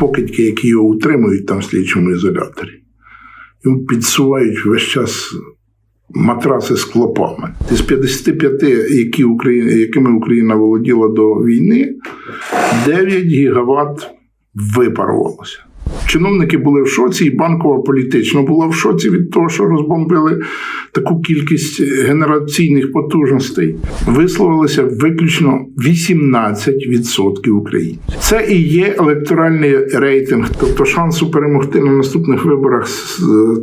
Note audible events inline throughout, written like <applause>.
покидьки, які його утримують там в слідчому ізоляторі. Йому підсувають весь час матраси з клопами. З 55, які Україна, якими Україна володіла до війни, 9 гігават випарувалося. Чиновники були в шоці, і банкова політично була в шоці від того, що розбомбили таку кількість генераційних потужностей. Висловилося виключно 18% українців. Це і є електоральний рейтинг, тобто шансу перемогти на наступних виборах з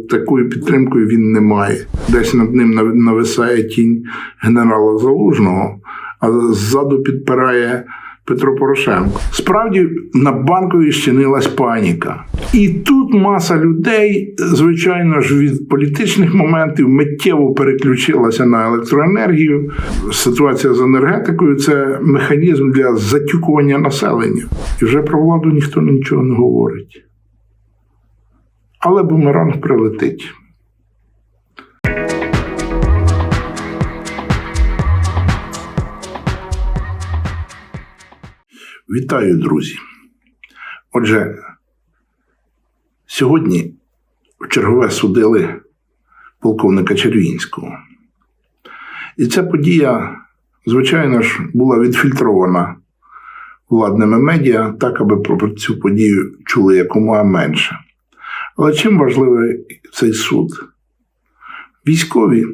такою підтримкою він не має. Десь над ним нависає тінь генерала Залужного, а ззаду підпирає. Петро Порошенко. Справді на банкові щинилась паніка. І тут маса людей, звичайно ж, від політичних моментів миттєво переключилася на електроенергію. Ситуація з енергетикою це механізм для затюкування населення. І вже про владу ніхто нічого не говорить. Але бумеранг прилетить. Вітаю, друзі. Отже, сьогодні в чергове судили полковника Червінського. І ця подія, звичайно ж, була відфільтрована владними медіа, так, аби про цю подію чули якомога менше. Але чим важливий цей суд? Військові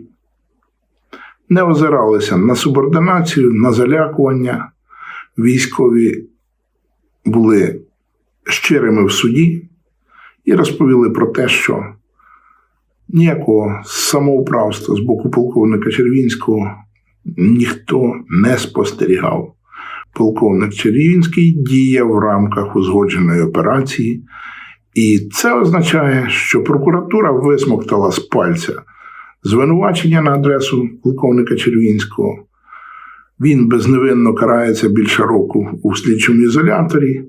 не озиралися на субординацію, на залякування військові були щирими в суді і розповіли про те, що ніякого самоуправства з боку полковника Червінського ніхто не спостерігав. Полковник Червінський діяв в рамках узгодженої операції, і це означає, що прокуратура висмоктала з пальця звинувачення на адресу полковника Червінського. Він безневинно карається більше року у слідчому ізоляторі.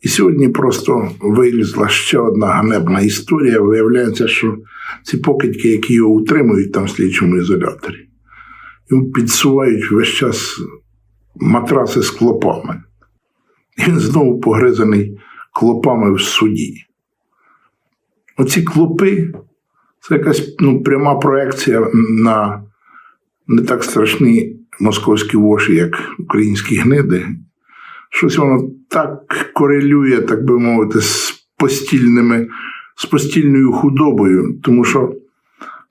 І сьогодні просто вилізла ще одна ганебна історія. Виявляється, що ці покидьки, які його утримують там в слідчому ізоляторі, йому підсувають весь час матраси з клопами. Він знову погризаний клопами в суді. Оці клопи це якась ну, пряма проекція на не так страшні московські воші, як українські гниди. Щось воно так корелює, так би мовити, з постільними, з постільною худобою, тому що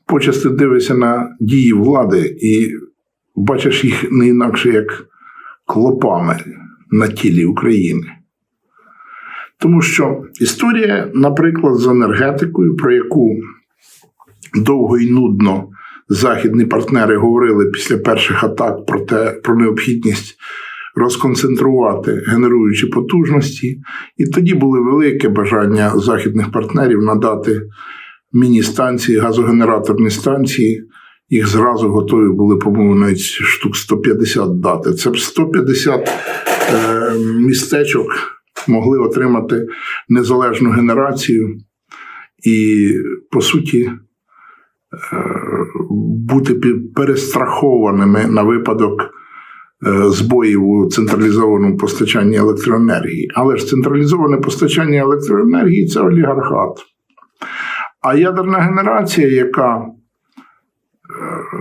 почасти дивишся на дії влади і бачиш їх не інакше як клопами на тілі України. Тому що історія, наприклад, з енергетикою, про яку довго і нудно західні партнери говорили після перших атак про те, про необхідність розконцентрувати генеруючі потужності, і тоді було велике бажання західних партнерів надати міні-станції, газогенераторні станції. Їх зразу готові були, по-моєму, навіть штук 150 дати. Це б 150 е, містечок могли отримати незалежну генерацію. І, по суті, бути перестрахованими на випадок е, збоїв у централізованому постачанні електроенергії. Але ж централізоване постачання електроенергії це олігархат. А ядерна генерація, яка е,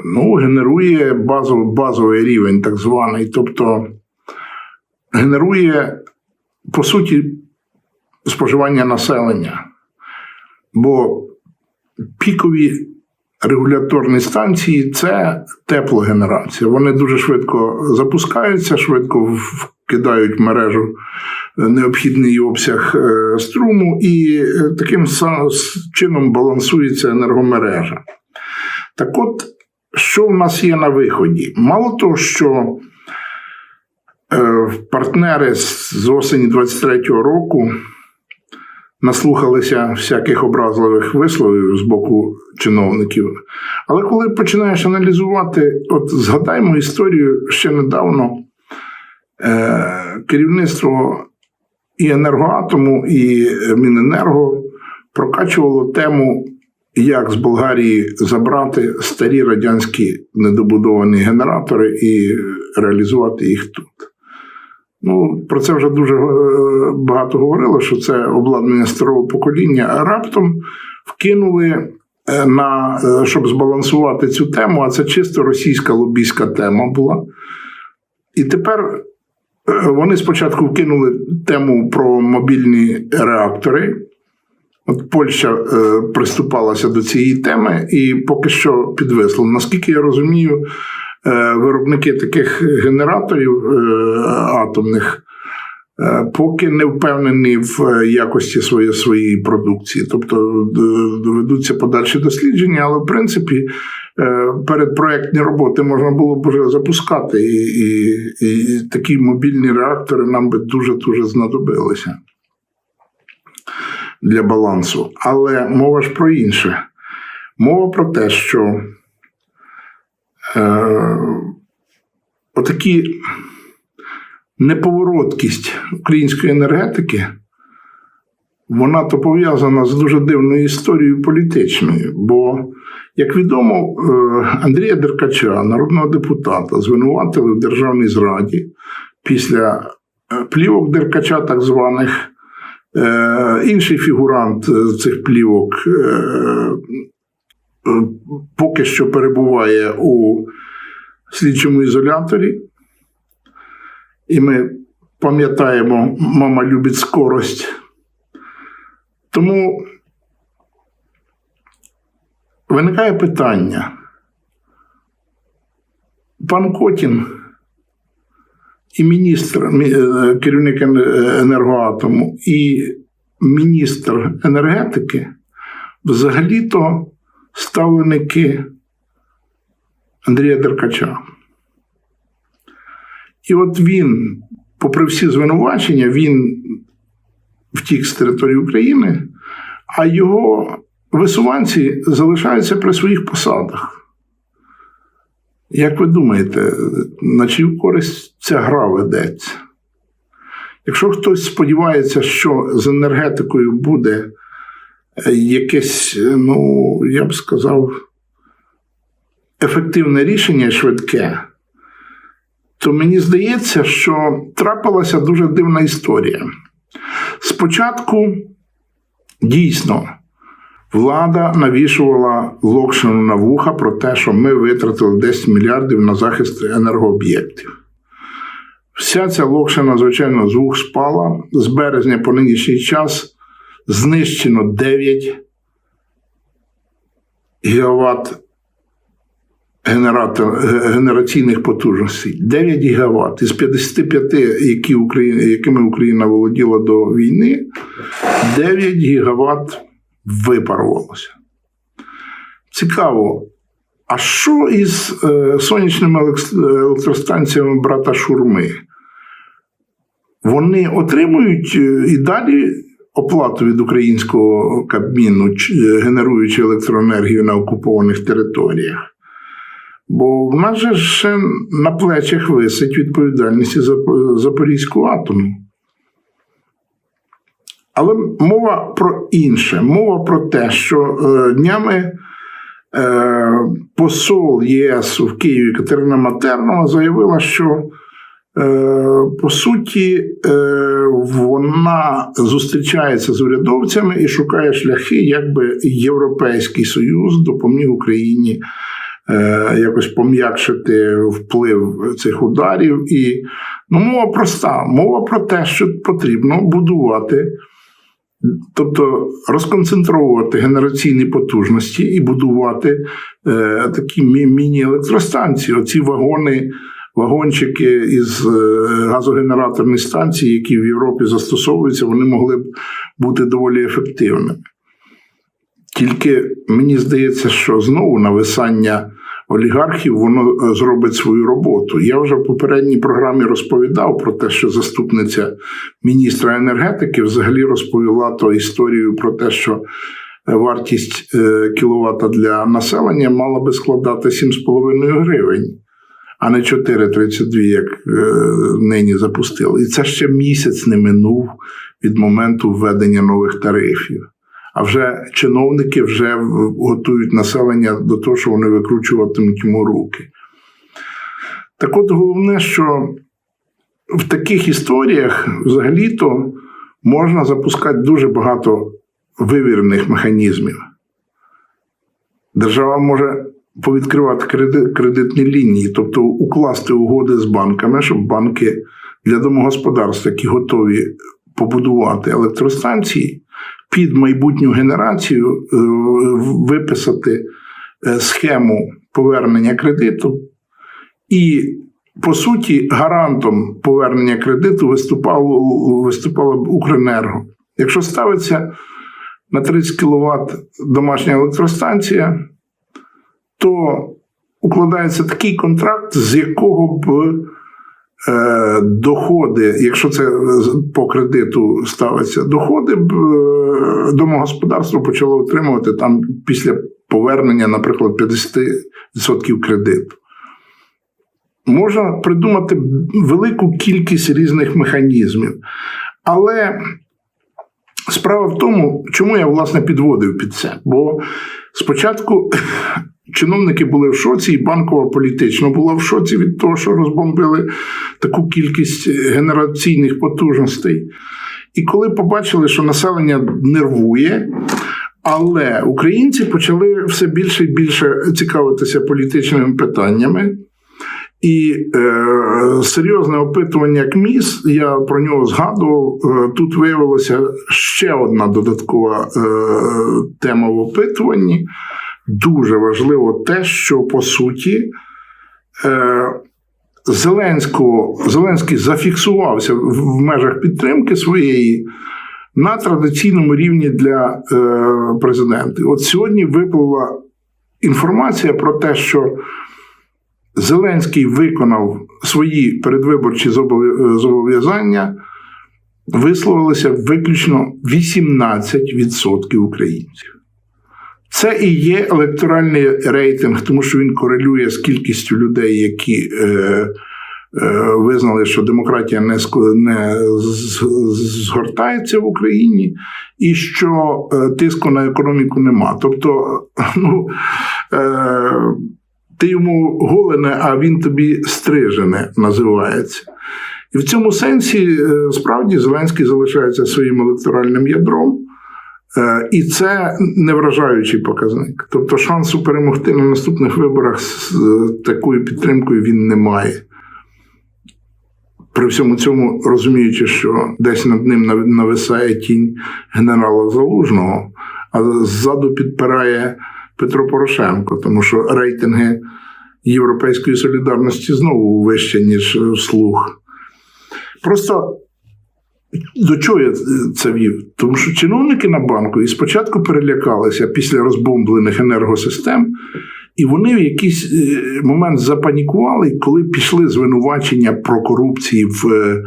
ну, генерує базовий, базовий рівень, так званий, тобто генерує, по суті, споживання населення. Бо пікові регуляторні станції це теплогенерація. Вони дуже швидко запускаються, швидко вкидають в мережу е, необхідний обсяг е, струму, і е, таким чином балансується енергомережа. Так от, що в нас є на виході? Мало того, що партнери з осені 23-го року наслухалися всяких образливих висловів з боку чиновників. Але коли починаєш аналізувати, от згадаймо історію ще недавно е, керівництво і енергоатому, і Міненерго прокачувало тему. Як з Болгарії забрати старі радянські недобудовані генератори і реалізувати їх тут? Ну, про це вже дуже е, багато говорило, що це обладнання старого покоління, а раптом вкинули е, на е, щоб збалансувати цю тему, а це чисто російська лобійська тема була. І тепер вони спочатку вкинули тему про мобільні реактори. От Польща е, приступалася до цієї теми і поки що підвисла. Наскільки я розумію, виробники таких генераторів е, атомних е, поки не впевнені в якості своєї, своєї продукції. Тобто доведуться подальші дослідження, але в принципі е, передпроектні роботи можна було б вже запускати, і, і, і такі мобільні реактори нам би дуже-дуже знадобилися для балансу. Але мова ж про інше. Мова про те, що е, отакі неповороткість української енергетики, вона то пов'язана з дуже дивною історією політичною. Бо, як відомо, е, Андрія Деркача, народного депутата, звинуватили в державній зраді після е, плівок Деркача, так званих. Е, Інший фігурант е, цих плівок е, е, поки що перебуває у слідчому ізоляторі. І ми пам'ятаємо, мама любить скорость. Тому виникає питання. Пан Котін і міністр, е, керівник енергоатому, і міністр енергетики взагалі-то ставленики Андрія Деркача. І от він, попри всі звинувачення, він втік з території України, а його висуванці залишаються при своїх посадах. Як ви думаєте, на чию користь ця гра ведеться? Якщо хтось сподівається, що з енергетикою буде якесь, ну, я б сказав, ефективне рішення швидке, то мені здається, що трапилася дуже дивна історія. Спочатку дійсно влада навішувала Локшину на вуха про те, що ми витратили 10 мільярдів на захист енергооб'єктів. Вся ця Локшина, звичайно, з вух спала. З березня по нинішній час знищено 9 гігават генераційних потужностей. 9 гігават. Із 55, які Україна, якими Україна володіла до війни, 9 гігават випарувалося. Цікаво. А що із е, сонячними електростанціями брата Шурми? Вони отримують е, і далі оплату від українського Кабміну, е, генеруючи електроенергію на окупованих територіях. Бо в нас же ще на плечах висить відповідальність за Запорізьку атому. Але мова про інше. Мова про те, що е, днями е, посол ЄС в Києві Катерина Матернова заявила, що по суті е, вона зустрічається з урядовцями і шукає шляхи, як би Європейський Союз допоміг Україні е, якось пом'якшити вплив цих ударів. І ну, мова проста: мова про те, що потрібно будувати. Тобто розконцентровувати генераційні потужності і будувати е, такі мі- міні-електростанції. Оці вагони, вагончики із е, газогенераторних станцій, які в Європі застосовуються, вони могли б бути доволі ефективними. Тільки мені здається, що знову нависання олігархів воно е, зробить свою роботу. Я вже в попередній програмі розповідав про те, що заступниця міністра енергетики взагалі розповіла то історію про те, що е, вартість кіловата для населення мала би складати 7,5 гривень, а не 4,32, як е, нині запустили. І це ще місяць не минув від моменту введення нових тарифів. А вже чиновники вже готують населення до того, що вони викручуватимуть йому руки. Так от головне, що в таких історіях взагалі-то можна запускати дуже багато вивірених механізмів. Держава може повідкривати кредит, кредитні лінії, тобто укласти угоди з банками, щоб банки для домогосподарств, які готові побудувати електростанції, під майбутню генерацію е, виписати е, схему повернення кредиту. І, по суті, гарантом повернення кредиту виступало, виступала б Укренерго. Якщо ставиться на 30 кВт домашня електростанція, то укладається такий контракт, з якого б е, доходи, якщо це по кредиту ставиться, доходи б е, домогосподарство почало отримувати там після повернення, наприклад, 50% кредиту. Можна придумати велику кількість різних механізмів. Але справа в тому, чому я власне підводив під це. Бо спочатку чиновники були в шоці, і банкова політично була в шоці від того, що розбомбили таку кількість генераційних потужностей. І коли побачили, що населення нервує, але українці почали все більше і більше цікавитися політичними питаннями. І е, серйозне опитування КМІС, я про нього згадував. Е, тут виявилася ще одна додаткова е, тема в опитуванні. Дуже важливо те, що по суті е, Зеленського, Зеленський зафіксувався в межах підтримки своєї на традиційному рівні для е, президента. От сьогодні виплила інформація про те, що Зеленський виконав свої передвиборчі зобов'язання, висловилося виключно 18% українців. Це і є електоральний рейтинг, тому що він корелює з кількістю людей, які е, е, визнали, що демократія не не згортається в Україні, і що е, тиску на економіку нема. Тобто, <laughs> ну. Е, ти йому голене, а він тобі стрижене називається. І в цьому сенсі е, справді Зеленський залишається своїм електоральним ядром, е, і це не вражаючий показник. Тобто, шансу перемогти на наступних виборах з такою підтримкою він не має. При всьому цьому розуміючи, що десь над ним нависає тінь генерала Залужного, а ззаду підпирає. Петро Порошенко, тому що рейтинги Європейської солідарності знову вище, ніж слух. Просто до чого я це вів? Тому що чиновники на банку і спочатку перелякалися після розбомблених енергосистем, і вони в якийсь е, момент запанікували, коли пішли звинувачення про корупції в е,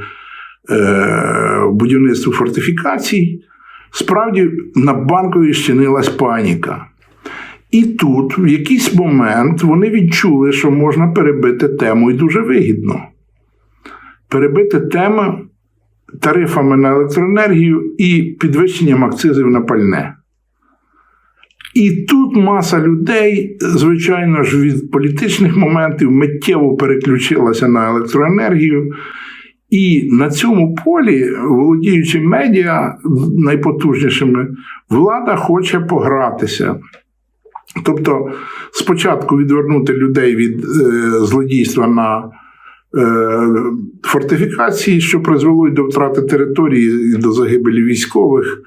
е, будівництві фортифікацій. Справді на банкові щинилась паніка. І тут, в якийсь момент, вони відчули, що можна перебити тему і дуже вигідно. Перебити тему тарифами на електроенергію і підвищенням акцизів на пальне. І тут маса людей, звичайно ж, від політичних моментів миттєво переключилася на електроенергію. І на цьому полі, володіючи медіа найпотужнішими, влада хоче погратися. Тобто, спочатку відвернути людей від е, злодійства на е, фортифікації, що призвело й до втрати території і до загибелі військових.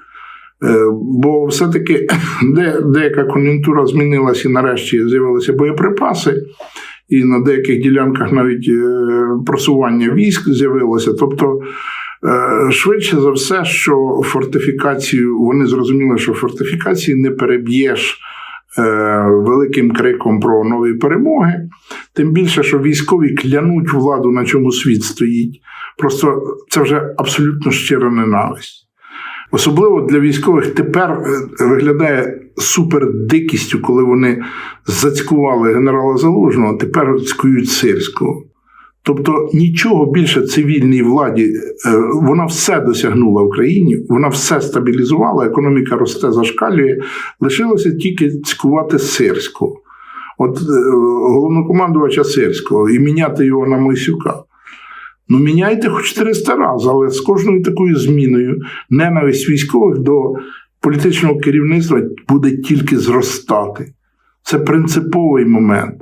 Е, бо все-таки <clears throat> де, деяка кон'юнктура змінилася і нарешті з'явилися боєприпаси, і на деяких ділянках навіть просування військ з'явилося. Тобто, швидше за все, що фортифікацію вони зрозуміли, що фортифікації не переб'єш. Е, великим криком про нові перемоги, тим більше, що військові клянуть владу, на чому світ стоїть. Просто це вже абсолютно щира ненависть. Особливо для військових тепер е, виглядає супер дикістю, коли вони зацькували генерала Залужного, тепер цькують Сирського. Тобто нічого більше цивільній владі, е, вона все досягнула в країні, вона все стабілізувала, економіка росте, зашкалює. Лишилося тільки цькувати Сирського, от е, головнокомандувача Сирського, і міняти його на Мойсюка. Ну, міняйте хоч 400 разів, але з кожною такою зміною ненависть військових до політичного керівництва буде тільки зростати. Це принциповий момент.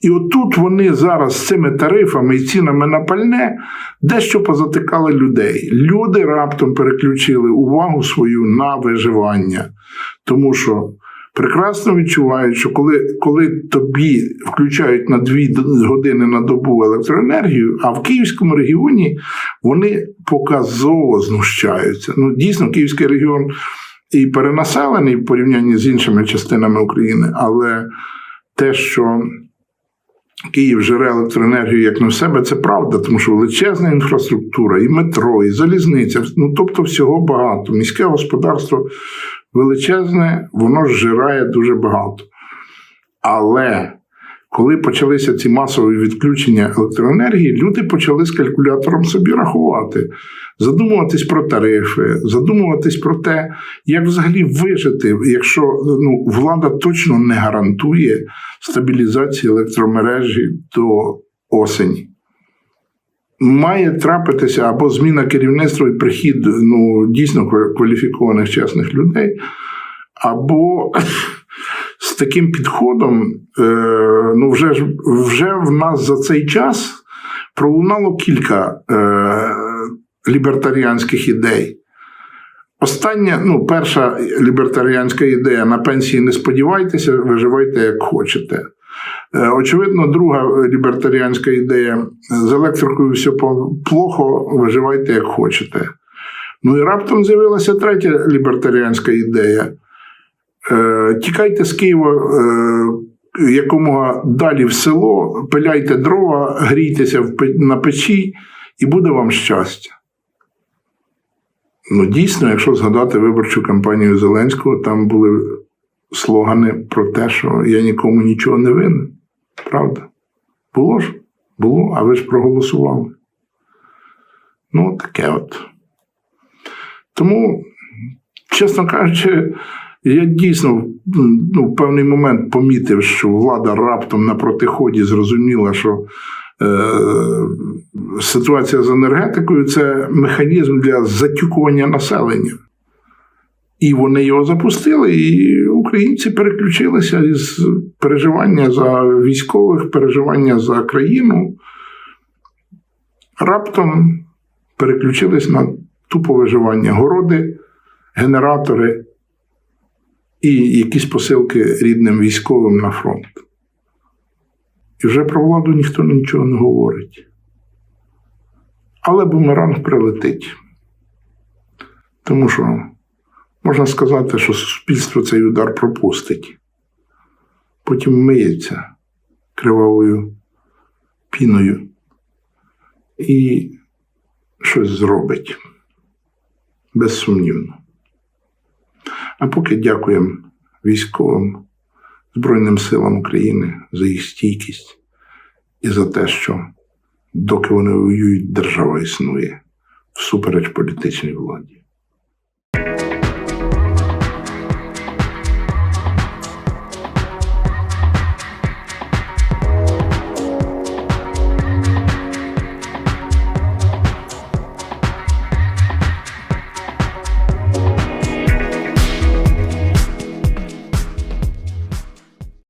І отут вони зараз з цими тарифами і цінами на пальне дещо позатикали людей. Люди раптом переключили увагу свою на виживання, тому що прекрасно відчувають, що коли, коли тобі включають на дві години на добу електроенергію, а в Київському регіоні вони показово знущаються. Ну, дійсно, Київський регіон і перенаселений в порівнянні з іншими частинами України, але те, що Київ жере електроенергію як на себе, це правда, тому що величезна інфраструктура, і метро, і залізниця, ну тобто всього багато. Міське господарство величезне, воно жирає дуже багато. Але коли почалися ці масові відключення електроенергії, люди почали з калькулятором собі рахувати, задумуватись про тарифи, задумуватись про те, як взагалі вижити, якщо ну, влада точно не гарантує стабілізації електромережі до осені. Має трапитися або зміна керівництва і прихід ну, дійсно кваліфікованих чесних людей, або таким підходом, е, ну вже ж вже в нас за цей час пролунало кілька е, лібертаріанських ідей. Остання, ну, перша лібертаріанська ідея на пенсії не сподівайтеся, виживайте як хочете. Е, очевидно, друга лібертаріанська ідея з електрикою все плохо, виживайте як хочете. Ну і раптом з'явилася третя лібертаріанська ідея. Е, тікайте з Києва е, якомога далі в село, пиляйте дрова, грійтеся на печі, і буде вам щастя. Ну, дійсно, якщо згадати виборчу кампанію Зеленського, там були слогани про те, що я нікому нічого не винен. Правда? Було ж? Було, а ви ж проголосували. Ну, таке от. Тому, чесно кажучи, я дійсно ну, в певний момент помітив, що влада раптом на протиході зрозуміла, що е, ситуація з енергетикою це механізм для затюкування населення. І вони його запустили, і українці переключилися із переживання за військових, переживання за країну. Раптом переключились на тупо виживання городи, генератори і якісь посилки рідним військовим на фронт. І вже про владу ніхто нічого не говорить. Але бумеранг прилетить. Тому що можна сказати, що суспільство цей удар пропустить. Потім миється кривавою піною і щось зробить. Безсумнівно. А поки дякуємо військовим Збройним силам України за їх стійкість і за те, що доки вони воюють, держава існує всупереч політичній владі.